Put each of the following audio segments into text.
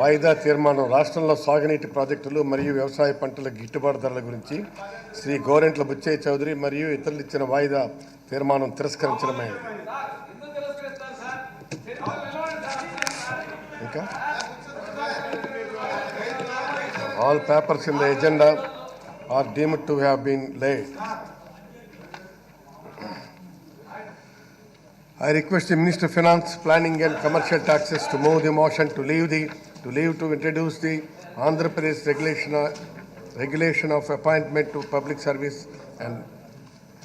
వాయిదా తీర్మానం రాష్ట్రంలో సాగునీటి ప్రాజెక్టులు మరియు వ్యవసాయ పంటల గిట్టుబాటు ధరల గురించి శ్రీ గోరెంట్ల బుచ్చయ్య చౌదరి మరియు ఇతరులు ఇచ్చిన వాయిదా తీర్మానం తిరస్కరించడమైనది ఇంకా? All papers in the agenda are deem to have been laid I request the Minister of Finance, Planning and Commercial Taxes to move the motion to leave the, to leave to introduce the Andhra Pradesh regulation, uh, regulation of appointment to public service and,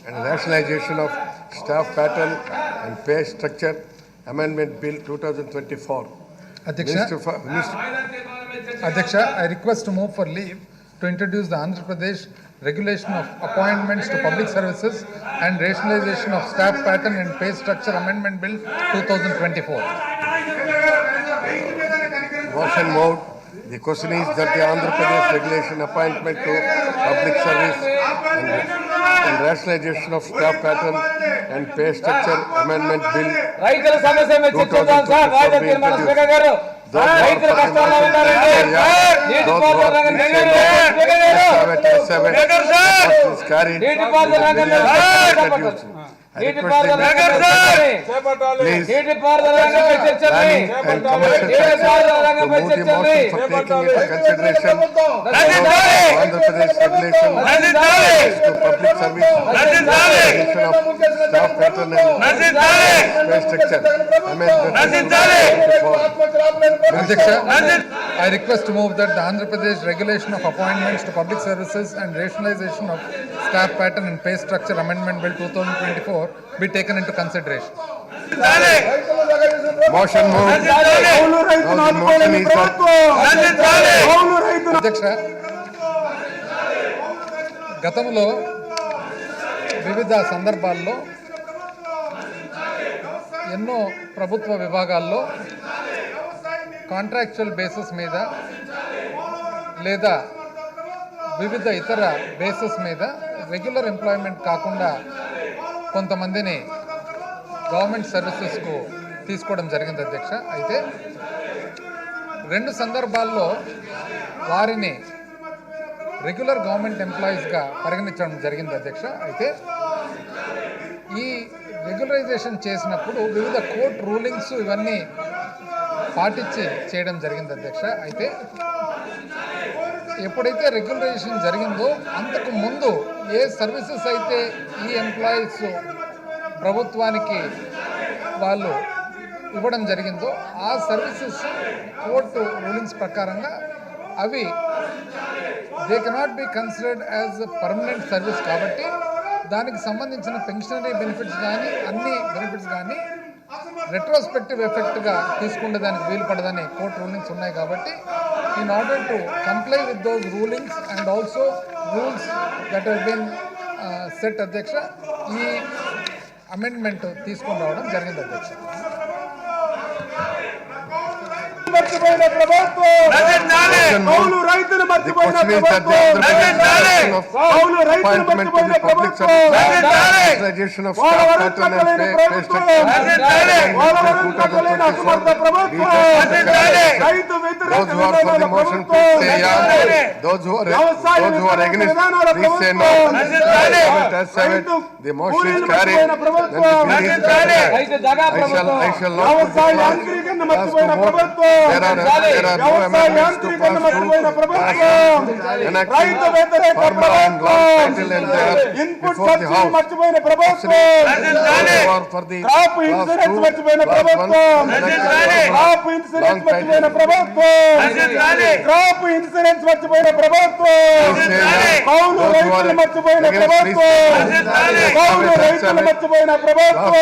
and rationalization of staff pattern and pay structure amendment bill 2024. Mr. Mr. I request to move for leave to introduce the Andhra Pradesh regulation of appointments to public services and rationalization of staff pattern and pay structure amendment bill 2024. motion moved. The question is that the Andhra Pradesh regulation appointment to public service and, and rationalization of staff pattern and pay structure amendment bill రైతుల సమస్య మీద చర్చిద్దాం sir వాయిదా తీర్మానం speaker గారు రైతుల కష్టాల్లో ఉన్నారండి నీటిపారుదల రంగం తెగరు. స్పీకర్ గారు నీటిపారుదల రంగం I request to move that the Andhra Pradesh Regulation of Appointments to Public Services and Rationalization of Staff Pattern and Pay Structure Amendment Bill 2024 four be taken into consideration Motion moved. అధ్యక్ష గతంలో వివిధ సందర్భాల్లో ఎన్నో ప్రభుత్వ విభాగాల్లో contractual basis మీద లేదా వివిధ ఇతర బేసిస్ మీద రెగ్యులర్ ఎంప్లాయ్మెంట్ కాకుండా కొంతమందిని గవర్నమెంట్ సర్వీసెస్కు తీసుకోవడం జరిగింది అధ్యక్ష. అయితే రెండు సందర్భాల్లో వారిని రెగ్యులర్ గవర్నమెంట్ ఎంప్లాయీస్గా పరిగణించడం జరిగింది అధ్యక్ష. అయితే ఈ రెగ్యులరైజేషన్ చేసినప్పుడు వివిధ కోర్ట్ రూలింగ్స్ ఇవన్నీ పాటించి చేయడం జరిగింది అధ్యక్ష. అయితే ఎప్పుడైతే రెగ్యులరైజేషన్ జరిగిందో అంతకు ముందు ఏ సర్వీసెస్ అయితే ఈ ఎంప్లాయీస్ ప్రభుత్వానికి వాళ్ళు ఇవ్వడం జరిగిందో ఆ సర్వీసెస్ కోర్టు రూలింగ్స్ ప్రకారంగా అవి they cannot be considered as permanent service కాబట్టి దానికి సంబంధించిన పెన్షనరీ బెనిఫిట్స్ కానీ అన్ని బెనిఫిట్స్ కానీ రెట్రోస్పెక్టివ్ ఎఫెక్ట్గా తీసుకునే దానికి వీలు పడదని కోర్టు రూలింగ్స్ ఉన్నాయి కాబట్టి in order to with with rulings rulings and also rules have been uh, set అధ్యక్ష ఈ అమెండ్మెంట్ తీసుకొని రావడం జరిగింది అధ్యక్ష. మర్చిపోయిన ప్రభుత్వం కౌలు రైతులు The మర్చిపోయిన ప్రభుత్వం కౌలు to మర్చిపోయిన ప్రభుత్వం and కట్టలేని. ప్రభుత్వం పోలవరం కట్టలేని అసమర్థ ప్రభుత్వం రైతు. Those who are, వ్యవసాయ those who are విధానాల విధానాల. ప్రభుత్వం. రైతు The motion is కూలీలు carried. మర్చిపోయిన ప్రభుత్వం. ప్రభుత్వం వ్యవసాయ యాంత్రీకరణ మర్చిపోయిన. ప్రభుత్వం. రైతు వ్యతిరేక ప్రభుత్వం ఇన్పుట్ సబ్సిడీ. మర్చిపోయిన ప్రభుత్వం క్రాప్ ఇన్సూరెన్స్ మర్చిపోయిన ప్రభుత్వం క్రాప్ ఇన్సూరెన్స్. మర్చిపోయిన ప్రభుత్వం క్రాప్ ఇన్సూరెన్స్ మర్చిపోయిన ప్రభుత్వం. కౌలు రైతులు మర్చిపోయిన ప్రభుత్వం కౌలు రైతులు. మర్చిపోయిన ప్రభుత్వం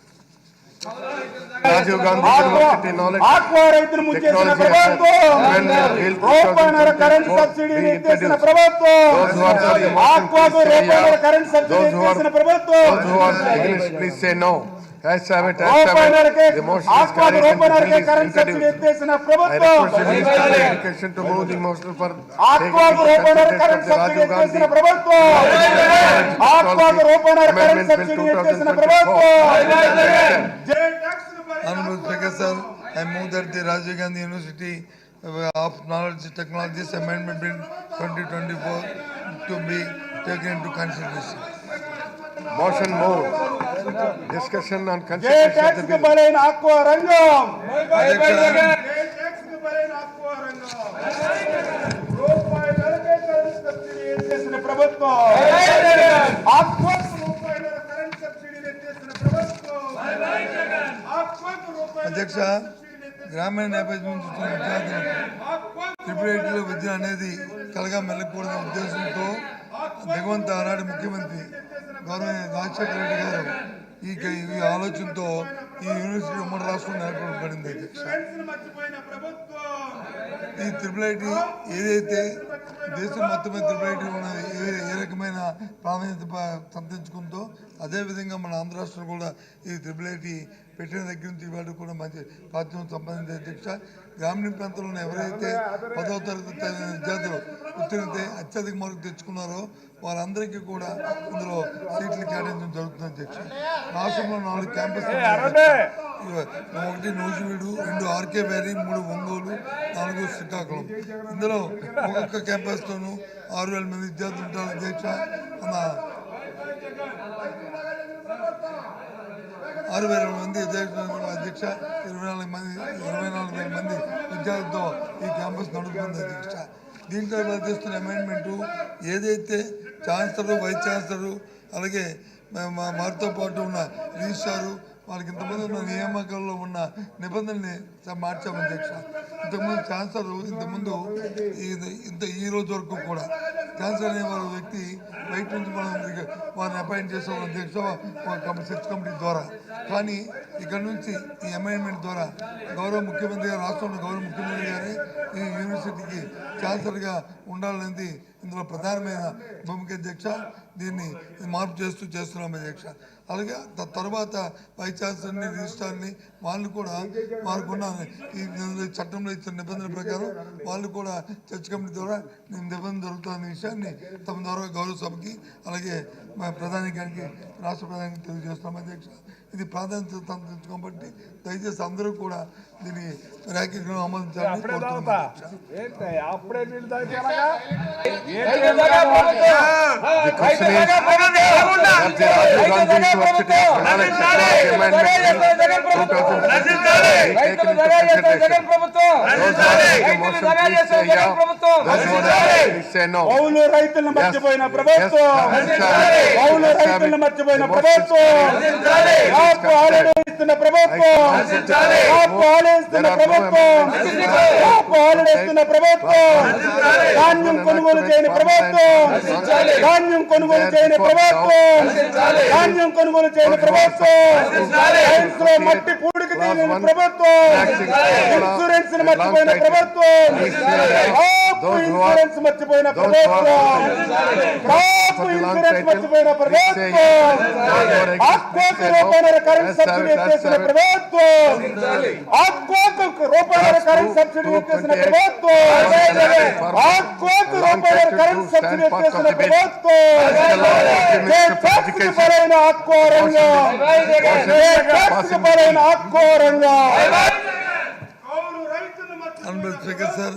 రాజీవ్ గాంధీ ప్రభుత్వం. Amendment Bill రూపాయల కరెంట్ 2024 సబ్సిడీని be ఎత్తేసిన introduced. ప్రభుత్వం. Those who are for the motion, ఆక్వాకు please say రూపాయల yeah. Current subsidy Those who are- ఎత్తేసిన ప్రభుత్వం Those who are against, please say no. As have it, as have రూపాయలకే it. The motion is ఆక్వాకు carried and the రూపాయలకే bill is current subsidy introduced. ఎత్తేసిన I ప్రభుత్వం request the Minister of Education to move the motion for ఆక్వాకు రూపాయల current subsidy ఎత్తేసిన ప్రభుత్వం ఆక్వాకు రూపాయల current subsidy ఎత్తేసిన ప్రభుత్వం Honorable Speaker, sir, I move that the Rajiv Gandhi University of Knowledge Technologies Amendment Bill 2024 to be taken into consideration. Motion move. Discussion on జే consideration of the ట్యాక్స్కి bill. బలైన aqua రంగం అధ్యక్ష గ్రామీణ నేపథ్యం నుంచి వచ్చిన విద్యార్థులకు ట్రిపుల్ ఐటీలో విద్య అనేది కలగా మెల్లకూడదనే ఉద్దేశంతో దిగవంత ఆనాడు ముఖ్యమంత్రి గౌరవ రాజశేఖర రెడ్డి గారు ఈ ఈ ఆలోచనతో ఈ యూనివర్సిటీ ఉమ్మడి రాష్ట్రం ఏర్పడబడింది అధ్యక్ష. ఈ త్రిపుల్ ఐటీ ఏదైతే దేశం మొత్తం ట్రిపుల్ త్రిపుల్ ఐటీ ఉన్నది ఏ రకమైన ప్రాధాన్యత ప- సంతరించుకుందో అదేవిధంగా మన ఆంధ్ర రాష్ట్రం కూడా ఈ త్రిపుల్ ఐటీ పెట్టిన దగ్గర నుంచి ఇవాళ కూడా మంచి ప్రాచుర్యం సంబంధించిన అధ్యక్ష గ్రామీణ ప్రాంతంలో ఎవరైతే పదవ తరగతి విద్యార్థులు ఉత్తీర్ణతే అత్యధిక మార్కులు తెచ్చుకున్నారో వారందరికీ కూడా ఇందులో సీట్లు కేటాయించడం జరుగుతుంది అధ్యక్ష రాష్ట్రంలో నాలుగు క్యాంపస్ ఒకటి నూజివీడు రెండు ఆర్కే వ్యాలీ మూడు ఒంగోలు నాలుగు శ్రీకాకుళం. ఇందులో ఒక్కొక్క క్యాంపస్తోనూ ఆరు వేల మంది విద్యార్థులు ఉంటారు. అధ్యక్ష మన ఆరు వేల మంది అధ్యక్ష ఇరవై నాలుగు మంది ఇరవై నాలుగు వేల మంది విద్యార్థులతో ఈ క్యాంపస్ నడుపుతుంది అధ్యక్ష. దీంట్లో చేస్తున్న అమెండ్మెంటు ఏదైతే ఛాన్సలర్ వైస్ ఛాన్సలర్ అలాగే మా- వారితో పాటు ఉన్న రిజిస్ట్రారు వాళ్ళకి ఇంతమంది ఉన్న నియామకాల్లో ఉన్న నిబంధనల్ని మార్చాము అధ్యక్ష. ఇంతకుముందు ఛాన్సలర్ ఇంతకుముందు ఇంత ఈ రోజు వరకు కూడా ఛాన్సలర్ అనే వారి వ్యక్తి బయట నుంచి మనం వారిని అపాయింట్ చేసాం అధ్యక్ష సెర్చ్ కమిటీ ద్వారా. కానీ ఇక్కడ నుంచి ఈ అమెండ్మెంట్ ద్వారా గౌరవ ముఖ్యమంత్రి గారు రాష్ట్రంలో గౌరవ ముఖ్యమంత్రి గారే ఈ యూనివర్సిటీకి ఛాన్సలర్గా ఉండాలనేది ఇందులో ప్రధానమైన భూమిక అధ్యక్ష. దీన్ని మార్పు చేస్తూ చేస్తున్నాం అధ్యక్ష. అలాగే తర్వాత వైస్ ఛాన్సలర్ని రిజిస్ట్రార్ని వాళ్ళు కూడా వారికున్న ఈ చట్టంలో ఇచ్చిన నిబంధనల ప్రకారం వాళ్ళు కూడా చర్చ్ కమిటీ ద్వారా నేను నిబంధన దొరుకుతున్న విషయాన్ని తమ ద్వారా గౌరవ సభకి అలాగే మా ప్రధాని గారికి రాష్ట్ర ప్రధానికి తెలియజేస్తున్నాం అధ్యక్ష. ఇది ప్రాధాన్యత సంతరించుకోం బట్టి దయచేసి అందరూ కూడా దీని ర్యాకెట్లను ఆమోదించాలని మర్చిపోయిన ప్రభుత్వం మర్చిపోయిన ప్రభుత్వం agora, não హాలిడే ఇస్తున్న ప్రభుత్వం ఇస్తున్న ప్రభుత్వం. ఇస్తున్న ప్రభుత్వం. ధాన్యం కొనుగోలు చేయని ప్రభుత్వం. ధాన్యం కొనుగోలు చేయని ప్రభుత్వం. ధాన్యం కొనుగోలు చేయని ప్రభుత్వం. లో మట్టి పూడికి తీయని ప్రభుత్వం. ఇన్సూరెన్స్ మర్చిపోయిన ప్రభుత్వం. ఇన్సూరెన్స్ మర్చిపోయిన ప్రభుత్వం. ఇన్సూరెన్స్ మర్చిపోయిన ప్రభుత్వం. రూపాయల కరెంట్ సబ్సిడీ ఎత్తేసిన ప్రభుత్వం. ఆక్వాకు రూపాయల కరెంట్ సబ్సిడీ ఎత్తేసిన ప్రభుత్వం. ఆక్వాకు రూపాయల కరెంట్ సబ్సిడీ ఎత్తేసిన ప్రభుత్వం. ఏ ట్యాక్స్కి బలైన ఆక్వా రంగం ఏ ట్యాక్స్కి బలైన ఆక్వా రంగం Honorable Speaker, sir,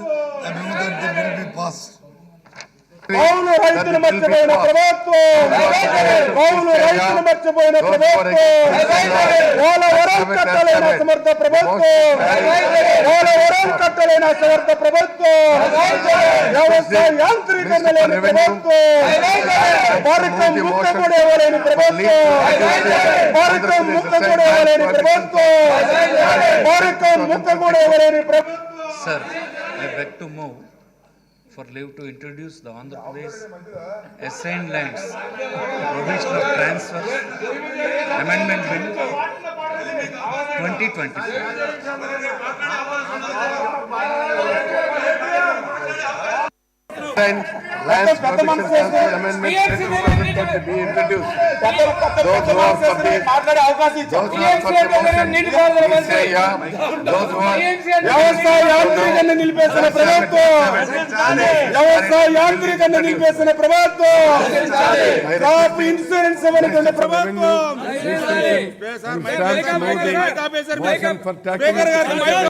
be passed. కౌలు రైతులు మర్చిపోయిన ప్రభుత్వం కౌలు రైతులు మర్చిపోయిన ప్రభుత్వం పోలవరం కట్టలేని అసమర్థ ప్రభుత్వం పోలవరం కట్టలేని అసమర్థ ప్రభుత్వం వ్యవసాయ యాంత్రీకరణ లేని ప్రభుత్వం భారతం ముక్క కూడా ఇవ్వలేని ప్రభుత్వం భారతం ముక్క కూడా ఇవ్వలేని ప్రభుత్వం భారతం ముక్క కూడా ఇవ్వలేని ప్రభుత్వం to move for leave to introduce the Andhra Pradesh assigned lands provisional transfer amendment bill 2024. Lands Provision Council Amendment Bill 2020 be introduced. పెద్దలు కొత్త Those పెద్ద who are మనసు for the- వేసుకుని మాట్లాడే అవకాశం ఇచ్చారు Those who are for the motion, please say yeah. Those who are వ్యవసాయ యాంత్రీకరణ నిలిపేసిన ప్రభుత్వం వ్యవసాయ యాంత్రీకరణ నిలిపేసిన ప్రభుత్వం క్రాప్ ఇన్సూరెన్స్ ఇవ్వనటువంటి ప్రభుత్వం